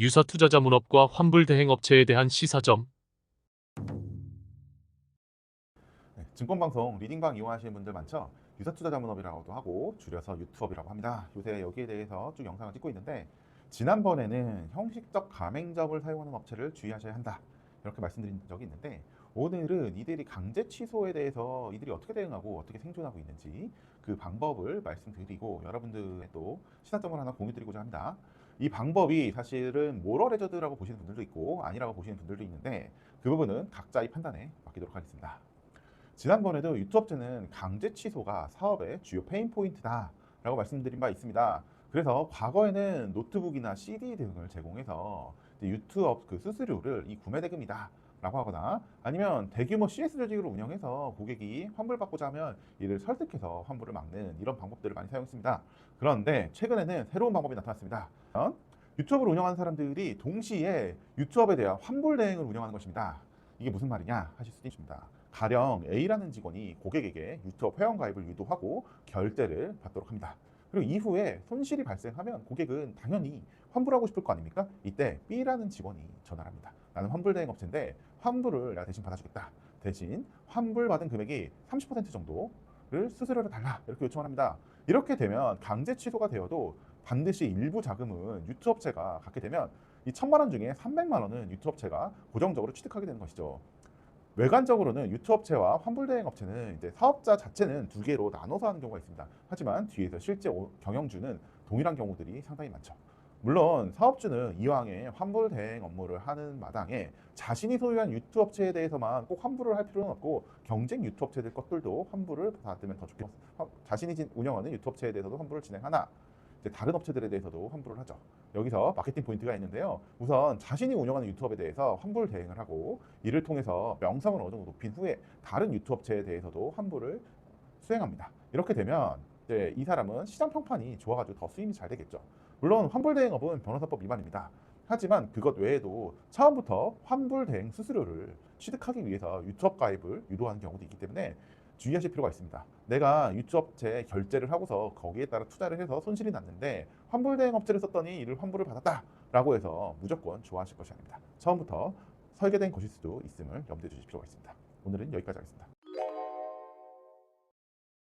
유사 투자자 문업과 환불 대행 업체에 대한 시사점. 네, 증권방송 리딩방 이용하시는 분들 많죠? 유사 투자자 문업이라고도 하고 줄여서 유투업이라고 합니다. 요새 여기에 대해서 쭉 영상을 찍고 있는데 지난번에는 형식적 가맹점을 사용하는 업체를 주의하셔야 한다 이렇게 말씀드린 적이 있는데 오늘은 이들이 강제 취소에 대해서 이들이 어떻게 대응하고 어떻게 생존하고 있는지 그 방법을 말씀드리고 여러분들의 또 시사점을 하나 공유드리고자 합니다. 이 방법이 사실은 모럴 해저드라고 보시는 분들도 있고 아니라고 보시는 분들도 있는데 그 부분은 각자의 판단에 맡기도록 하겠습니다. 지난번에도 유튜업체는 강제 취소가 사업의 주요 페인 포인트다 라고 말씀드린 바 있습니다. 그래서 과거에는 노트북이나 CD 등을 제공해서 유튜업 그 수수료를 이 구매 대금이다 라고 하거나 아니면 대규모 CS 조직으로 운영해서 고객이 환불받고자 하면 이를 설득해서 환불을 막는 이런 방법들을 많이 사용했습니다. 그런데 최근에는 새로운 방법이 나타났습니다. 어? 유튜브를 운영하는 사람들이 동시에 유튜업에 대한 환불 대행을 운영하는 것입니다. 이게 무슨 말이냐 하실 수도 있습니다. 가령 A라는 직원이 고객에게 유튜브 회원 가입을 유도하고 결제를 받도록 합니다. 그리고 이후에 손실이 발생하면 고객은 당연히 환불하고 싶을 거 아닙니까? 이때 B라는 직원이 전화를 합니다. 나는 환불 대행 업체인데 환불을 내가 대신 받아주겠다. 대신 환불 받은 금액이 30% 정도를 수수료를 달라 이렇게 요청을 합니다. 이렇게 되면 강제 취소가 되어도 반드시 일부 자금은 유튜업체가 갖게 되면 이 천만 원 중에 300만 원은 유튜업체가 고정적으로 취득하게 되는 것이죠. 외관적으로는 유튜업체와 환불대행 업체는 이제 사업자 자체는 두 개로 나눠서 하는 경우가 있습니다. 하지만 뒤에서 실제 오- 경영주는 동일한 경우들이 상당히 많죠. 물론 사업주는 이왕에 환불 대행 업무를 하는 마당에 자신이 소유한 유튜 업체에 대해서만 꼭 환불을 할 필요는 없고 경쟁 유튜 업체들 것들도 환불을 받으면 더 좋겠. 화- 자신이 진- 운영하는 유튜 업체에 대해서도 환불을 진행하나 다른 업체들에 대해서도 환불을 하죠. 여기서 마케팅 포인트가 있는데요. 우선 자신이 운영하는 유튜업에 대해서 환불 대행을 하고 이를 통해서 명성을 어느 정도 높인 후에 다른 유튜업체에 대해서도 환불을 수행합니다. 이렇게 되면 이제 이 사람은 시장 평판이 좋아가지고 더 수임이 잘 되겠죠. 물론 환불 대행업은 변호사법 위반입니다. 하지만 그것 외에도 처음부터 환불 대행 수수료를 취득하기 위해서 유튜업 가입을 유도하는 경우도 있기 때문에 주의하실 필요가 있습니다. 내가 유튜업체 결제를 하고서 거기에 따라 투자를 해서 손실이 났는데 환불 대행 업체를 썼더니 이를 환불을 받았다라고 해서 무조건 좋아하실 것이 아닙니다. 처음부터 설계된 것일 수도 있음을 염두에 두실 필요가 있습니다. 오늘은 여기까지 하겠습니다.